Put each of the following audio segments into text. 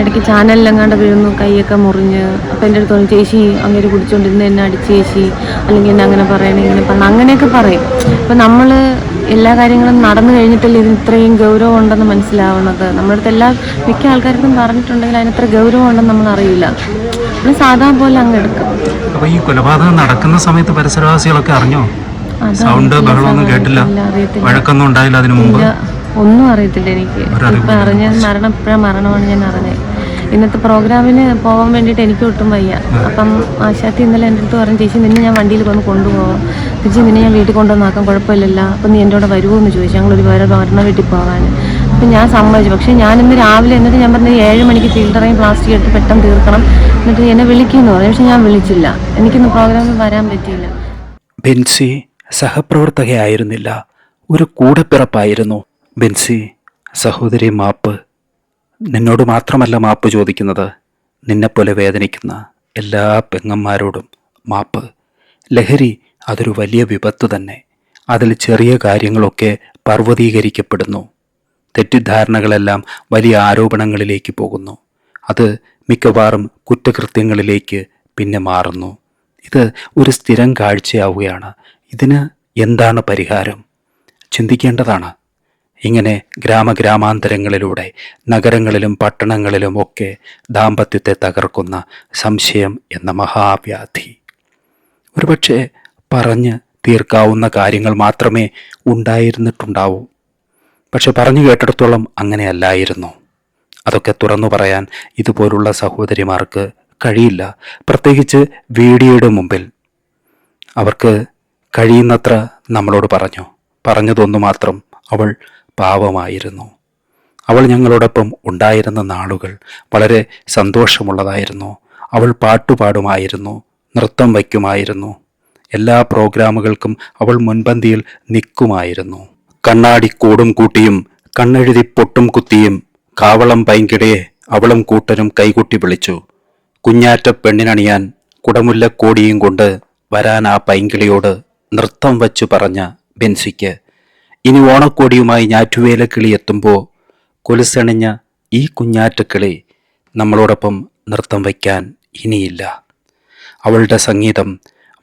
ഇടയ്ക്ക് ചാനലിലെങ്ങാണ്ട് വീഴുന്നു കൈയൊക്കെ മുറിഞ്ഞ്. അപ്പം എന്റെ അടുത്ത് പറഞ്ഞു ചേച്ചി അങ്ങനെ കുടിച്ചോണ്ടിരുന്ന് എന്നെ അടിച്ച് ചേച്ചി. അല്ലെങ്കിൽ എന്നെ അങ്ങനെ പറയണം ഇങ്ങനെ പറഞ്ഞു അങ്ങനെയൊക്കെ പറയും. അപ്പം നമ്മൾ എല്ലാ കാര്യങ്ങളും നടന്നു കഴിഞ്ഞിട്ടല്ലേ ഇതിന് ഇത്രയും ഗൗരവം ഉണ്ടെന്ന് മനസ്സിലാവുന്നത്? നമ്മുടെ അടുത്ത് എല്ലാ മിക്ക ആൾക്കാർക്കും പറഞ്ഞിട്ടുണ്ടെങ്കിൽ അതിനത്ര ഗൗരവം ഉണ്ടെന്ന് നമ്മൾ അറിയില്ല. നമ്മൾ സാധാരണ പോലെ അങ്ങ് എടുക്കും. അപ്പോൾ ഈ കൊലപാതകം നടക്കുന്ന സമയത്ത് പരിസരവാസികളൊക്കെ അറിഞ്ഞോ? സൗണ്ട് ബഹളമൊന്നും കേട്ടില്ല. വഴക്കൊന്നും ഉണ്ടായില്ല അതിനു മുമ്പ്? ഒന്നും അറിയത്തില്ല എനിക്ക്. ഇപ്പൊ അറിഞ്ഞ മരണം ഇപ്പോഴാണ് മരണമാണ് ഞാൻ അറിഞ്ഞത് ഇന്നത്തെ പ്രോഗ്രാമിന് പോകാൻ വേണ്ടിയിട്ട് എനിക്ക് ഒട്ടും വയ്യ. അപ്പം ആശാത്തി ഇന്നലെ എന്റെ അടുത്ത് പറഞ്ഞു ചേച്ചി നിന്നെ ഞാൻ വണ്ടിയിൽ വന്ന് കൊണ്ടുപോകാം ചേച്ചി നിന്നെ ഞാൻ വീട്ടിൽ കൊണ്ടുവന്നാക്കാം കുഴപ്പമില്ലല്ലോ. അപ്പം നീ എന്റെ കൂടെ വരുമോ എന്ന് ചോദിച്ചു. ഒരു വേറെ മരണ വീട്ടിൽ പോകാൻ അപ്പം ഞാൻ സമ്മതിച്ചു. പക്ഷേ ഞാൻ ഇന്ന് രാവിലെ എന്നിട്ട് ഞാൻ പറഞ്ഞു ഏഴ് മണിക്ക് ഫിൽറ്ററിങ് പ്ലാസ്റ്റിക് എടുത്ത് പെട്ടെന്ന് തീർക്കണം. എന്നിട്ട് നീ എന്നെ വിളിക്കുമെന്ന് പറഞ്ഞു. പക്ഷെ ഞാൻ വിളിച്ചില്ല. എനിക്കിന്ന് പ്രോഗ്രാമിൽ വരാൻ പറ്റിയില്ല. ബെൻസി സഹപ്രവർത്തകയായിരുന്നില്ല. ഒരു കൂടെപ്പിറപ്പായിരുന്നു. ബെൻസി സഹോദരി മാപ്പ് നിന്നോട് മാത്രമല്ല മാപ്പ് ചോദിക്കുന്നത് നിന്നെപ്പോലെ വേദനിക്കുന്ന എല്ലാ പെങ്ങന്മാരോടും മാപ്പ്. ലഹരി അതൊരു വലിയ വിപത്ത് തന്നെ. അതിൽ ചെറിയ കാര്യങ്ങളൊക്കെ പർവതീകരിക്കപ്പെടുന്നു. തെറ്റിദ്ധാരണകളെല്ലാം വലിയ ആരോപണങ്ങളിലേക്ക് പോകുന്നു. അത് മിക്കവാറും കുറ്റകൃത്യങ്ങളിലേക്ക് പിന്നെ മാറുന്നു. ഇത് ഒരു സ്ഥിരം കാഴ്ചയാവുകയാണ്. ഇതിന് എന്താണ് പരിഹാരം? ചിന്തിക്കേണ്ടതാണ്. ഇങ്ങനെ ഗ്രാമഗ്രാമാന്തരങ്ങളിലൂടെ നഗരങ്ങളിലും പട്ടണങ്ങളിലും ഒക്കെ ദാമ്പത്യത്തെ തകർക്കുന്ന സംശയം എന്ന മഹാവ്യാധി. ഒരുപക്ഷെ പറഞ്ഞ് തീർക്കാവുന്ന കാര്യങ്ങൾ മാത്രമേ ഉണ്ടായിരുന്നിട്ടുണ്ടാവൂ. പക്ഷെ പറഞ്ഞു കേട്ടിടത്തോളം അങ്ങനെയല്ലായിരുന്നു അതൊക്കെ തുറന്നു പറയാൻ ഇതുപോലുള്ള സഹോദരിമാർക്ക് കഴിയില്ല. പ്രത്യേകിച്ച് വീഡിയോയുടെ മുമ്പിൽ. അവർക്ക് കഴിയുന്നത്ര നമ്മളോട് പറഞ്ഞു. പറഞ്ഞതൊന്നു മാത്രം അവൾ പാവമായിരുന്നു അവൾ ഞങ്ങളോടൊപ്പം ഉണ്ടായിരുന്ന നാളുകൾ വളരെ സന്തോഷമുള്ളതായിരുന്നു. അവൾ പാട്ടുപാടുമായിരുന്നു നൃത്തം വയ്ക്കുമായിരുന്നു. എല്ലാ പ്രോഗ്രാമുകൾക്കും അവൾ മുൻപന്തിയിൽ നിൽക്കുമായിരുന്നു. കണ്ണാടി കൂടും കൂട്ടിയും കണ്ണെഴുതി പൊട്ടും കുത്തിയും കാവളം പൈങ്കിടയെ അവളും കൂട്ടനും കൈകൊട്ടി വിളിച്ചു. കുഞ്ഞാറ്റ പെണ്ണിനണിയാൻ കുടമുല്ല കോടിയും കൊണ്ട് വരാൻ ആ പൈങ്കിളിയോട് നൃത്തം വച്ചു പറഞ്ഞ ബെൻസിക്ക് ഇനി ഓണക്കോടിയുമായി ഞാറ്റുവേല കിളി എത്തുമ്പോൾ കൊലുസണിഞ്ഞ ഈ കുഞ്ഞാറ്റക്കിളി നമ്മളോടൊപ്പം നൃത്തം വയ്ക്കാൻ ഇനിയില്ല. അവളുടെ സംഗീതം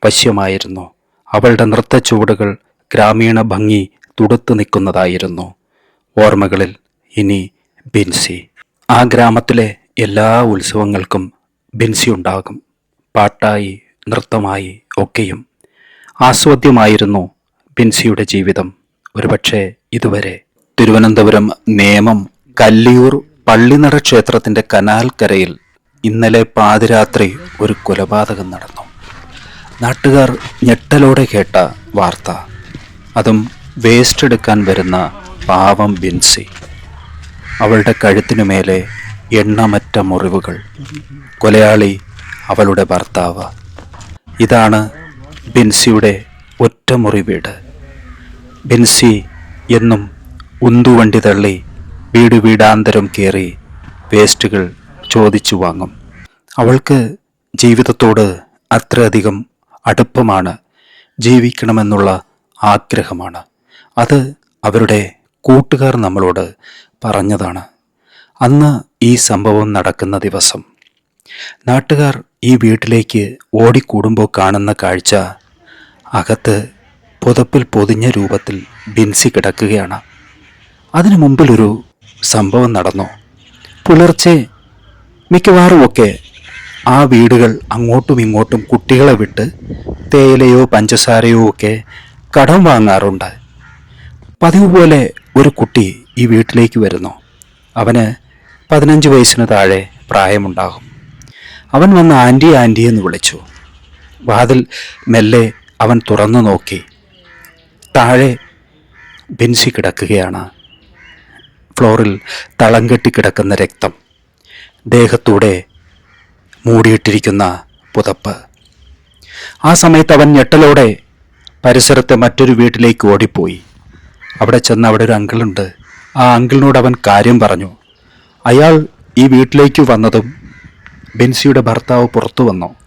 വശ്യമായിരുന്നു. അവളുടെ നൃത്ത ചുവടുകൾ ഗ്രാമീണ ഭംഗി തുടുത്തു നിൽക്കുന്നതായിരുന്നു. ഓർമ്മകളിൽ ഇനി ബിൻസി. ആ ഗ്രാമത്തിലെ എല്ലാ ഉത്സവങ്ങൾക്കും ബിൻസി ഉണ്ടാകും. പാട്ടായി നൃത്തമായി ഒക്കെയും ആസ്വാദ്യമായിരുന്നു ബിൻസിയുടെ ജീവിതം. ഒരുപക്ഷെ ഇതുവരെ തിരുവനന്തപുരം നേമം കല്ലിയൂർ പള്ളിനട ക്ഷേത്രത്തിന്റെ കനാൽ കരയിൽ ഇന്നലെ പാതിരാത്രി ഒരു കൊലപാതകം നടന്നു. നാട്ടുകാർ ഞെട്ടലോടെ കേട്ട വാർത്ത. അതും വേസ്റ്റ് എടുക്കാൻ വരുന്ന പാവം ബിൻസി. അവളുടെ കഴുത്തിനു മേലെ എണ്ണമറ്റ മുറിവുകൾ. കൊലയാളി അവളുടെ ഭർത്താവ്. ഇതാണ് ബിൻസിയുടെ ഒറ്റമുറി വീട്. ബിൻസി എന്നും ഉന്തുവണ്ടി തള്ളി വീട് വീടാന്തരം കയറി വേസ്റ്റുകൾ ചോദിച്ചു വാങ്ങും. അവൾക്ക് ജീവിതത്തോട് അത്രയധികം അടുപ്പമാണ്. ജീവിക്കണമെന്നുള്ള ആഗ്രഹമാണ്. അത് അവരുടെ കൂട്ടുകാർ നമ്മളോട് പറഞ്ഞതാണ്. അന്ന് ഈ സംഭവം നടക്കുന്ന ദിവസം. നാട്ടുകാർ ഈ വീട്ടിലേക്ക് ഓടിക്കൂടുമ്പോൾ കാണുന്ന കാഴ്ച അകത്ത് പുതപ്പിൽ പൊതിഞ്ഞ രൂപത്തിൽ ബിൻസി കിടക്കുകയാണ്. അതിനു മുമ്പിലൊരു സംഭവം നടന്നു. പുലർച്ചെ മിക്കവാറുമൊക്കെ ആ വീടുകൾ അങ്ങോട്ടും ഇങ്ങോട്ടും കുട്ടികളെ വിട്ട് തേയിലയോ പഞ്ചസാരയോ ഒക്കെ കടം വാങ്ങാറുണ്ട്. പതിവ് പോലെ ഒരു കുട്ടി ഈ വീട്ടിലേക്ക് വരുന്നു. അവന് പതിനഞ്ച് വയസ്സിന് താഴെ പ്രായമുണ്ടാകും. അവൻ വന്ന് ആന്റി ആന്റി എന്ന് വിളിച്ചു. വാതിൽ മെല്ലെ അവൻ തുറന്നു നോക്കി. താഴെ ബെൻസി കിടക്കുകയാണ്. ഫ്ലോറിൽ തളം കെട്ടി കിടക്കുന്ന രക്തം ദേഹത്തൂടെ മൂടിയിട്ടിരിക്കുന്ന പുതപ്പ്. ആ സമയത്ത് അവൻ ഞെട്ടലോടെ പരിസരത്തെ മറ്റൊരു വീട്ടിലേക്ക് ഓടിപ്പോയി. അവിടെ ചെന്ന് അവിടെ ഒരു അങ്കിളുണ്ട്. ആ അങ്കിളിനോട് അവൻ കാര്യം പറഞ്ഞു. അയാൾ ഈ വീട്ടിലേക്ക് വന്നതും ബെൻസിയുടെ ഭർത്താവ് പുറത്തു വന്നു.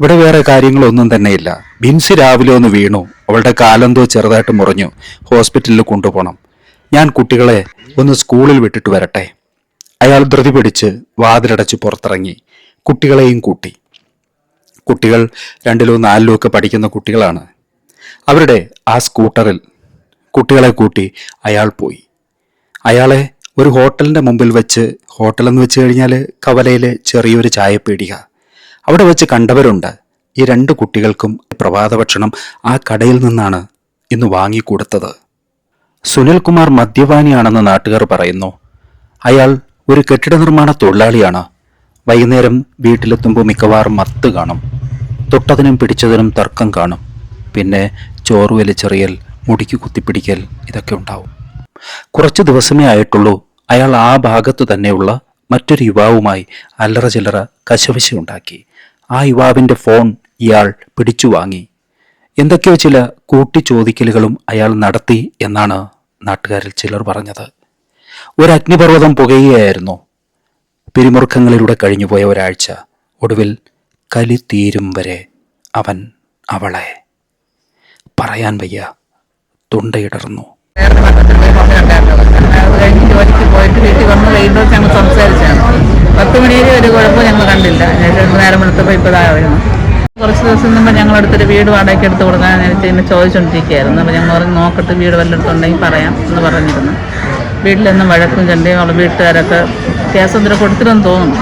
ഇവിടെ വേറെ കാര്യങ്ങളൊന്നും തന്നെയില്ല. ബിൻസി രാവിലെ ഒന്ന് വീണു. അവളുടെ കാലെന്തോ ചെറുതായിട്ട് മുറിഞ്ഞു. ഹോസ്പിറ്റലിൽ കൊണ്ടുപോകണം. ഞാൻ കുട്ടികളെ ഒന്ന് സ്കൂളിൽ വിട്ടിട്ട് വരട്ടെ. അയാൾ ധൃതി പിടിച്ച് വാതിലടച്ച് പുറത്തിറങ്ങി. കുട്ടികളെയും കൂട്ടി. കുട്ടികൾ രണ്ടിലോ നാലിലോ ഒക്കെ പഠിക്കുന്ന കുട്ടികളാണ്. അവരുടെ ആ സ്കൂട്ടറിൽ കുട്ടികളെ കൂട്ടി അയാൾ പോയി. അയാളെ ഒരു ഹോട്ടലിന്റെ മുമ്പിൽ വെച്ച് ഹോട്ടലെന്ന് വെച്ച് കഴിഞ്ഞാൽ കവലയിലെ ചെറിയൊരു ചായപ്പീടിക. അവിടെ വെച്ച് കണ്ടവരുണ്ട്. ഈ രണ്ട് കുട്ടികൾക്കും പ്രഭാത ഭക്ഷണം ആ കടയിൽ നിന്നാണ് ഇന്ന് വാങ്ങിക്കൊടുത്തത്. സുനിൽകുമാർ മദ്യപാനിയാണെന്ന് നാട്ടുകാർ പറയുന്നു. അയാൾ ഒരു കെട്ടിട നിർമ്മാണ തൊഴിലാളിയാണ്. വൈകുന്നേരം വീട്ടിലെത്തുമ്പോൾ മിക്കവാറും മത്ത് കാണും. തൊട്ടതിനും പിടിച്ചതിനും തർക്കം കാണും. പിന്നെ ചോറ് വലിച്ചെറിയൽ മുടിക്ക് കുത്തിപ്പിടിക്കൽ ഇതൊക്കെ ഉണ്ടാവും. കുറച്ച് ദിവസമേ ആയിട്ടുള്ളൂ അയാൾ ആ ഭാഗത്തു തന്നെയുള്ള മറ്റൊരു യുവാവുമായി അല്ലറ ചില്ലറ കശവശ ഉണ്ടാക്കി. ആ യുവാവിന്റെ ഫോൺ ഇയാൾ പിടിച്ചു വാങ്ങി. എന്തൊക്കെയോ ചില കൂട്ടിച്ചോദിക്കലുകളും അയാൾ നടത്തി എന്നാണ് നാട്ടുകാരിൽ ചിലർ പറഞ്ഞത്. ഒരു അഗ്നിപർവതം പുകയുകയായിരുന്നു. പിരിമുറുക്കങ്ങളിലൂടെ കഴിഞ്ഞുപോയ ഒരാഴ്ച. ഒടുവിൽ കലി തീരും വരെ അവൻ അവളെ. പറയാൻ വയ്യ. തൊണ്ടയിടർന്നു. പത്ത് മണിയിൽ ഒരു കുഴപ്പം ഞങ്ങൾ കണ്ടില്ല. എന്നിട്ട് നേരം വെളുത്തപ്പോൾ ഇപ്പോൾ വരുന്നു കുറച്ച് ദിവസം മുമ്പ് ഞങ്ങളടുത്തൊരു വീട് വാടകയ്ക്ക് എടുത്ത് കൊടുക്കാൻ നേരത്തെ ഇങ്ങനെ ചോദിച്ചുകൊണ്ടിരിക്കുകയായിരുന്നു അപ്പോൾ ഞങ്ങൾ പറഞ്ഞ് നോക്കട്ടെ വീട് വല്ലയിടത്തുണ്ടെങ്കിൽ പറയാം എന്ന് പറഞ്ഞിരുന്നു. വീട്ടിലെന്നും വഴക്കും ചണ്ടയും അവളെ വീട്ടുകാരൊക്കെ കേസ് എന്തിനും കൊടുത്തില്ലെന്ന് തോന്നുന്നു.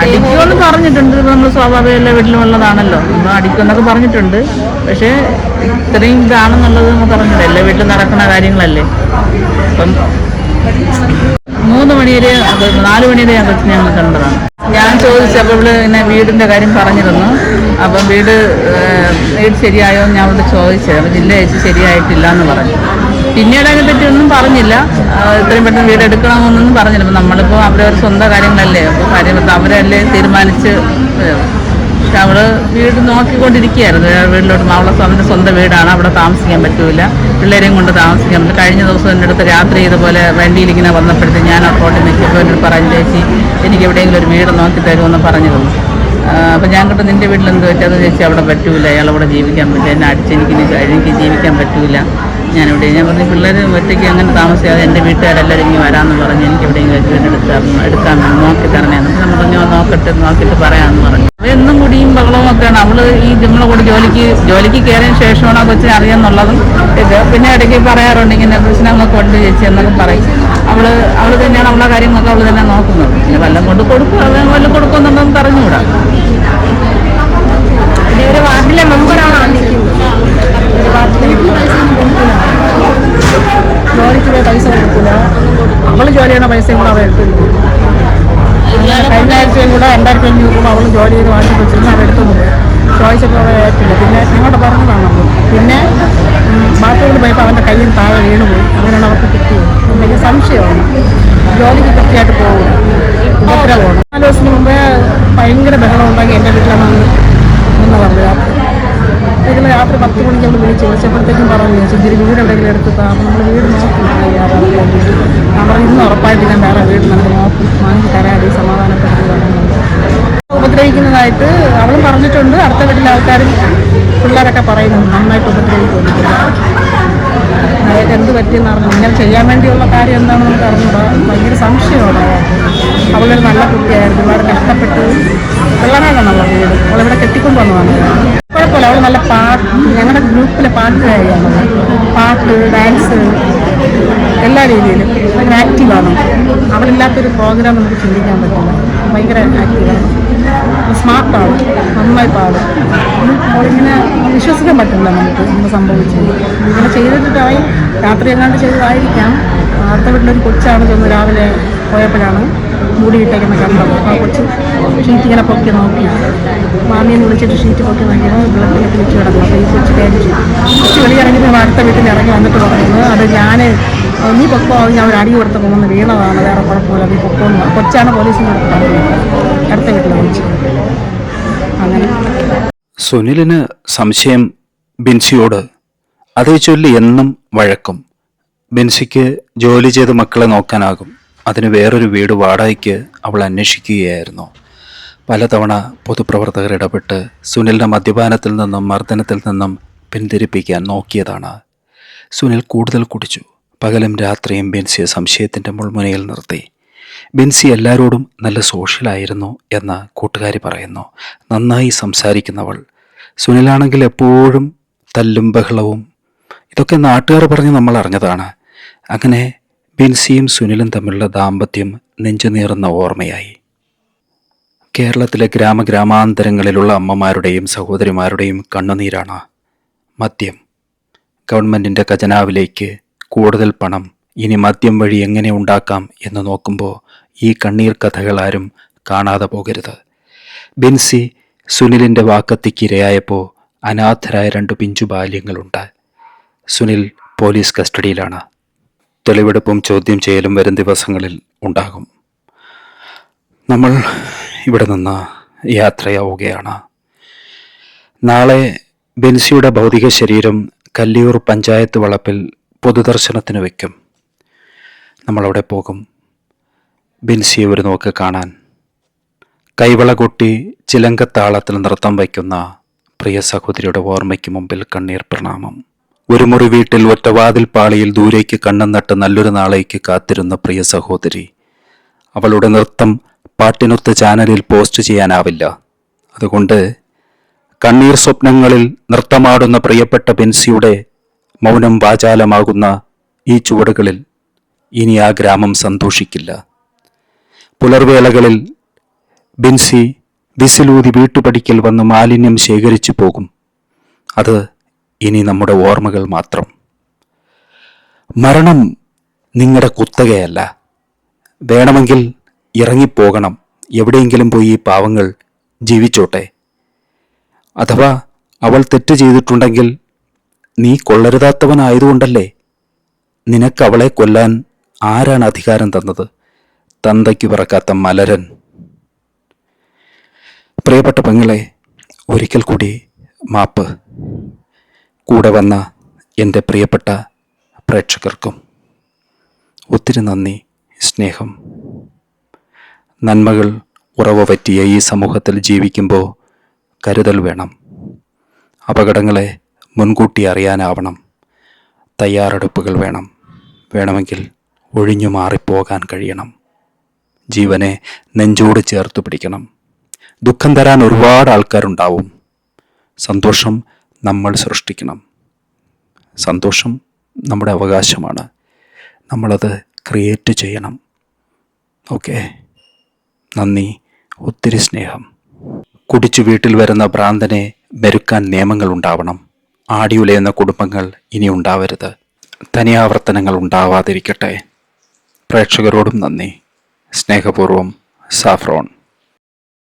അടിക്കുമെന്ന് പറഞ്ഞിട്ടുണ്ട്. നമ്മൾ സ്വാഭാവികം എല്ലാ വീട്ടിലും ഉള്ളതാണല്ലോ. നമ്മൾ അടിക്കുമെന്നൊക്കെ പറഞ്ഞിട്ടുണ്ട്. പക്ഷേ ഇത്രയും ഇതാണെന്നുള്ളത് നമുക്ക് പറഞ്ഞില്ല എല്ലാ വീട്ടിലും നടക്കുന്ന കാര്യങ്ങളല്ലേ. അപ്പം മൂന്ന് മണിയിൽ അത് നാല് ഞാൻ കൊച്ചിനെ ഞങ്ങൾ കണ്ടതാണ്. ഞാൻ ചോദിച്ചപ്പോൾ ഇവിടെ വീടിന്റെ കാര്യം പറഞ്ഞിരുന്നു. അപ്പം വീട് വീട് ശരിയായോ എന്ന് ഞാൻ ഇവിടെ ചോദിച്ചത്. അപ്പം ജില്ല അയച്ച് ശരിയായിട്ടില്ല എന്ന് പറഞ്ഞു. പിന്നീട് അതിനെ പറ്റി ഒന്നും പറഞ്ഞില്ല. ഇത്രയും പെട്ടെന്ന് വീട് എടുക്കണമെന്നൊന്നും പറഞ്ഞില്ല. അപ്പം നമ്മളിപ്പോൾ അവരവർ സ്വന്തം കാര്യങ്ങളല്ലേ? അപ്പോൾ കാര്യം അവരല്ലേ തീരുമാനിച്ച് പക്ഷെ അവൾ വീട് നോക്കിക്കൊണ്ടിരിക്കുകയായിരുന്നു. വീട്ടിലോട്ട് അവളെ അവന്റെ സ്വന്തം വീടാണ്. അവിടെ താമസിക്കാൻ പറ്റൂല. പിള്ളേരെയും കൊണ്ട് താമസിക്കാൻ പറ്റില്ല കഴിഞ്ഞ ദിവസം എന്റെ അടുത്ത് രാത്രി ഇതുപോലെ വണ്ടിയിലിങ്ങനെ വന്നപ്പോഴത്തേക്ക് ഞാൻ അപ്പോട്ട് നിൽക്കുമ്പോൾ എന്നോട് പറഞ്ഞു ചേച്ചി എനിക്ക് എവിടെയെങ്കിലും ഒരു വീട് നോക്കി തരുമെന്ന് പറഞ്ഞിരുന്നു. അപ്പം ഞാൻ കിട്ടും നിന്റെ വീട്ടിൽ എന്ത് പറ്റാതെ ചേച്ചി അവിടെ പറ്റൂല. അയാൾ അവിടെ ജീവിക്കാൻ പറ്റില്ല. എന്നെ അടിച്ചെനിക്ക് എനിക്ക് ജീവിക്കാൻ പറ്റൂല. ഞാനിവിടെ ഞാൻ പറഞ്ഞു പിള്ളേർ ഒറ്റയ്ക്ക് അങ്ങനെ താമസിക്കാതെ എന്റെ വീട്ടുകാരെല്ലാവരും ഇങ്ങനെ വരാമെന്ന് പറഞ്ഞു എനിക്ക് എവിടെയെങ്കിലും ഒരു വീട് എടുക്കാൻ എടുക്കാൻ നോക്കി തരണേ എന്ന് ഞാൻ പറഞ്ഞു "ഞാൻ നോക്കട്ടെ നോക്കിയിട്ട് പറയാമെന്ന് പറഞ്ഞു. എന്നും കൂടിയും ബഹളവും ഒക്കെയാണ്. അവൾ ഈ നമ്മളെ കൂടെ ജോലിക്ക് ജോലിക്ക് കയറിയതിന് ശേഷമാണ് ആ കൊച്ചിനെ അറിയാന്നുള്ളതും ഇത്. പിന്നെ ഇടയ്ക്ക് പറയാറുണ്ട് ഇങ്ങനെ പ്രശ്നങ്ങളൊക്കെ ഉണ്ട് ചേച്ചി എന്നൊക്കെ പറയും. അവൾ അവൾ തന്നെയാണ് അവളുടെ കാര്യങ്ങളൊക്കെ അവൾ തന്നെ നോക്കുന്നത്. പിന്നെ വല്ലതും കൊണ്ട് കൊടുക്കും അത് വല്ലതും കൊടുക്കുമെന്നൊന്നും പറഞ്ഞുകൂടാ. ഒരു വാർഡിലെ ആ നിൽക്കുന്നത് ജോലിക്ക് പോയി പൈസ കൊടുക്കില്ല അവൾ ജോലി ചെയ്യണ പൈസയും കൂടെ അവൾ എടുത്തിരുന്നു കഴിഞ്ഞ ആഴ്ചയും കൂടെ രണ്ടായിരത്തി അഞ്ഞൂറ് രൂപ അവൾ ജോലി ചെയ്ത് വാങ്ങിച്ച് വെച്ചിരുന്നു അവൾ എടുത്തു പോയി ചോദിച്ചപ്പോൾ അവൾ ഏറ്റില്ല. പിന്നെ ഞങ്ങളുടെ പറഞ്ഞതാണ് നമ്മൾ പിന്നെ ബാത്റൂമിൽ പോയപ്പോൾ അവന്റെ കയ്യിൽ താഴെ വീണ് അങ്ങനെയാണ് അവർക്ക് കിട്ടിയത്. എന്തെങ്കിലും സംശയമാണ്. ജോലിക്ക് കൃത്യമായിട്ട് പോകും ഉപദ്രവമാണ്. നാല് ദിവസത്തിന് മുമ്പേ ഭയങ്കര ബഹളം ഉണ്ടാക്കി എന്റെ വീട്ടിലാണ് വന്ന് എന്ന് പറഞ്ഞു രാത്രി ഇതിൽ രാത്രി പത്ത് മണിക്ക് നമ്മൾ വിളിച്ച് വിളിച്ചപ്പോഴത്തേക്കും പറഞ്ഞു ചേച്ചി വീട് എവിടെയെങ്കിലും എടുത്ത് താമസം നമ്മൾ വീട് നോക്കും പറഞ്ഞു ഇന്ന് ഉറപ്പായിട്ട് ഞാൻ വേറെ വീട് നമുക്ക് നോക്കും വാങ്ങി തരാടി സമാധാനപ്പെട്ടു ഉപദ്രവിക്കുന്നതായിട്ട് അവളും പറഞ്ഞിട്ടുണ്ട്. അടുത്ത വീട്ടിലെ ആൾക്കാരും പിള്ളേരൊക്കെ പറയുന്നു നന്നായിട്ട് ഉപദ്രവിക്കുന്നുണ്ട് അയാൾക്ക് എന്ത് പറ്റിയെന്ന് അറിഞ്ഞു. ഇങ്ങനെ ചെയ്യാൻ വേണ്ടിയുള്ള കാര്യം എന്താണെന്ന് നമുക്ക് അറിഞ്ഞൂടാ. ഭയങ്കര സംശയമാണ് അവളൊരു നല്ല കുട്ടിയായിരുന്നു. ഒരുപാട് പിള്ളേരാണ് നല്ല വീട്. അവളിവിടെ കെട്ടിക്കൊണ്ടു വന്നതാണ് കുഴപ്പമില്ല അവൾ നല്ല പാട്ട് ഞങ്ങളുടെ ഗ്രൂപ്പിലെ പാട്ട് പാട്ടുകാരിയാണ് പാട്ട് ഡാൻസ് എല്ലാ രീതിയിലും ഭയങ്കര ആക്റ്റീവാണ് അവളില്ലാത്തൊരു പ്രോഗ്രാം നമുക്ക് ചിന്തിക്കാൻ പറ്റില്ല. ഭയങ്കര ആക്റ്റീവാണ് സ്മാർട്ടാണ് നന്നായി പാടും. അവളിങ്ങനെ വിശ്വസിക്കാൻ പറ്റില്ല നമുക്ക് ഇങ്ങനെ സംഭവിച്ചത്. ഇങ്ങനെ ചെയ്തിട്ടായി രാത്രി എങ്ങാണ്ട് ചെയ്തതായിരിക്കാം. അടുത്ത വീട്ടിലൊരു കൊച്ചാണ് ചെന്ന് രാവിലെ പോയപ്പോഴാണ് മൂടിയിട്ടേക്കുന്ന കണ്ടത്. ആ കൊച്ച് ഷീറ്റ് ഇങ്ങനെ പൊക്കി നോക്കി. മാമിയെന്ന് വിളിച്ചിട്ട് ഷീറ്റ് പൊക്കി നോക്കിയത് വെള്ളത്തിൽ തിരിച്ചു കിടന്നു അപ്പോൾ ഈ കൊച്ച് കയറ്റി കൊച്ചു വെളിയിറങ്ങി പിന്നെ അടുത്ത വീട്ടിൽ ഇറങ്ങി വന്നിട്ട് പറയുന്നത് അത് ഞാൻ നീ പൊക്കോ ഞാൻ ഒരു അടി കൊടുത്ത് പോകുന്ന വീണതാണ്. വേറെ കുഴപ്പമില്ല നീ പൊക്കോ എന്ന്. കൊച്ചാണ് അടുത്ത് അടുത്ത വീട്ടിൽ വിളിച്ചു. സുനിലിന് സംശയം ബിൻസിയോട്. അതേ ചൊല്ലി എന്നും വഴക്കും. ബിൻസിക്ക് ജോലി ചെയ്ത് മക്കളെ നോക്കാനാകും. അതിന് വേറൊരു വീട് വാടകയ്ക്ക് അവൾ അന്വേഷിക്കുകയായിരുന്നു. പലതവണ പൊതുപ്രവർത്തകർ ഇടപെട്ട് സുനിലിനെ മദ്യപാനത്തിൽ നിന്നും മർദ്ദനത്തിൽ നിന്നും പിന്തിരിപ്പിക്കാൻ നോക്കിയതാണ്. സുനിൽ കൂടുതൽ കുടിച്ചു. പകലും രാത്രിയും ബിൻസിയെ സംശയത്തിന്റെ മുൾമുനയിൽ നിർത്തി. ബിൻസി എല്ലാവരോടും നല്ല സോഷ്യലായിരുന്നു എന്ന് കൂട്ടുകാരി പറയുന്നു. നന്നായി സംസാരിക്കുന്നവൾ. സുനിലാണെങ്കിൽ എപ്പോഴും തല്ലും ബഹളവും. ഇതൊക്കെ നാട്ടുകാർ പറഞ്ഞ് നമ്മൾ അറിഞ്ഞതാണ്. അങ്ങനെ ബിൻസിയും സുനിലും തമ്മിലുള്ള ദാമ്പത്യം നെഞ്ചുനീറുന്ന ഓർമ്മയായി. കേരളത്തിലെ ഗ്രാമഗ്രാമാന്തരങ്ങളിലുള്ള അമ്മമാരുടെയും സഹോദരിമാരുടെയും കണ്ണുനീരാണ് മദ്യം. ഗവൺമെന്റിന്റെ ഖജനാവിലേക്ക് കൂടുതൽ പണം ഇനി മദ്യം വഴി എങ്ങനെ ഉണ്ടാക്കാം എന്ന് നോക്കുമ്പോൾ ഈ കണ്ണീർ കഥകളാരും കാണാതെ പോകരുത്. ബിൻസി സുനിലിന്റെ വാക്കത്തിക്കിരയായപ്പോൾ അനാഥരായ രണ്ട് പിഞ്ചു ബാല്യങ്ങളുണ്ട്. സുനിൽ പോലീസ് കസ്റ്റഡിയിലാണ്. തെളിവെടുപ്പും ചോദ്യം ചെയ്യലും വരും ദിവസങ്ങളിൽ ഉണ്ടാകും. നമ്മൾ ഇവിടെ നിന്ന് യാത്രയാവുകയാണ്. നാളെ ബെൻസിയുടെ ഭൗതിക ശരീരം കല്ലിയൂർ പഞ്ചായത്ത് വളപ്പിൽ പൊതുദർശനത്തിന് വയ്ക്കും. നമ്മളവിടെ പോകും. ബെൻസിയെ ഒരു നോക്ക് കാണാൻ. കൈവള കൊട്ടി ചിലങ്കത്താളത്തിൽ നൃത്തം വയ്ക്കുന്ന പ്രിയ സഹോദരിയുടെ ഓർമ്മയ്ക്ക് മുമ്പിൽ കണ്ണീർ പ്രണാമം. ഒരു മുറി വീട്ടിൽ ഒറ്റവാതിൽ പാളിയിൽ ദൂരേക്ക് കണ്ണും നട്ട് നല്ലൊരു നാളേക്ക് കാത്തിരുന്ന പ്രിയ സഹോദരി. അവളുടെ നൃത്തം പാട്ടിനൊത്ത് ചാനലിൽ പോസ്റ്റ് ചെയ്യാനാവില്ല. അതുകൊണ്ട് കണ്ണീർ സ്വപ്നങ്ങളിൽ നൃത്തമാടുന്ന പ്രിയപ്പെട്ട ബെൻസിയുടെ മൗനം വാചാലമാകുന്ന ഈ ചുവടുകളിൽ ഇനി ആ ഗ്രാമം സന്തോഷിക്കില്ല. പുലർവേളകളിൽ ബിൻസി വിസിലൂതി വീട്ടുപടിക്കൽ വന്ന് മാലിന്യം ശേഖരിച്ചു പോകും. അത് ഇനി നമ്മുടെ ഓർമ്മകൾ മാത്രം. മരണം നിങ്ങളുടെ കുത്തകയല്ല. വേണമെങ്കിൽ ഇറങ്ങിപ്പോകണം. എവിടെയെങ്കിലും പോയി ഈ പാവങ്ങൾ ജീവിച്ചോട്ടെ. അഥവാ അവൾ തെറ്റ് ചെയ്തിട്ടുണ്ടെങ്കിൽ നീ കൊള്ളരുതാത്തവനായതുകൊണ്ടല്ലേ? നിനക്ക് അവളെ കൊല്ലാൻ ആരാണ് അധികാരം തന്നത്? തന്തയ്ക്ക് പിറക്കാത്ത മലരൻ. പ്രിയപ്പെട്ട പെങ്ങളെ ഒരിക്കൽ കൂടി മാപ്പ്. കൂടെ വന്ന എന്റെ പ്രിയപ്പെട്ട പ്രേക്ഷകർക്കും ഒത്തിരി നന്ദി സ്നേഹം. നന്മകൾ ഉറവ പറ്റിയ ഈ സമൂഹത്തിൽ ജീവിക്കുമ്പോൾ കരുതൽ വേണം. അപകടങ്ങളെ മുൻകൂട്ടി അറിയാനാവണം. തയ്യാറെടുപ്പുകൾ വേണം. വേണമെങ്കിൽ ഒഴിഞ്ഞു മാറിപ്പോകാൻ കഴിയണം. ജീവനെ നെഞ്ചോട് ചേർത്ത് പിടിക്കണം. ദുഃഖം തരാൻ ഒരുപാട് ആൾക്കാരുണ്ടാവും. സന്തോഷം നമ്മൾ സൃഷ്ടിക്കണം. സന്തോഷം നമ്മുടെ അവകാശമാണ്. നമ്മളത് ക്രിയേറ്റ് ചെയ്യണം. ഓക്കെ? നന്ദി. ഒത്തിരി സ്നേഹം. കുടിച്ചു വീട്ടിൽ വരുന്ന ഭ്രാന്തനെ മെരുക്കാൻ നിയമങ്ങൾ ഉണ്ടാവണം. ആടിയുലയുന്ന കുടുംബങ്ങൾ ഇനി ഉണ്ടാവരുത്. തനിയാവർത്തനങ്ങൾ ഉണ്ടാവാതിരിക്കട്ടെ. പ്രേക്ഷകരോടും നന്ദി. സ്നേഹപൂർവം സാഫ്രോൺ.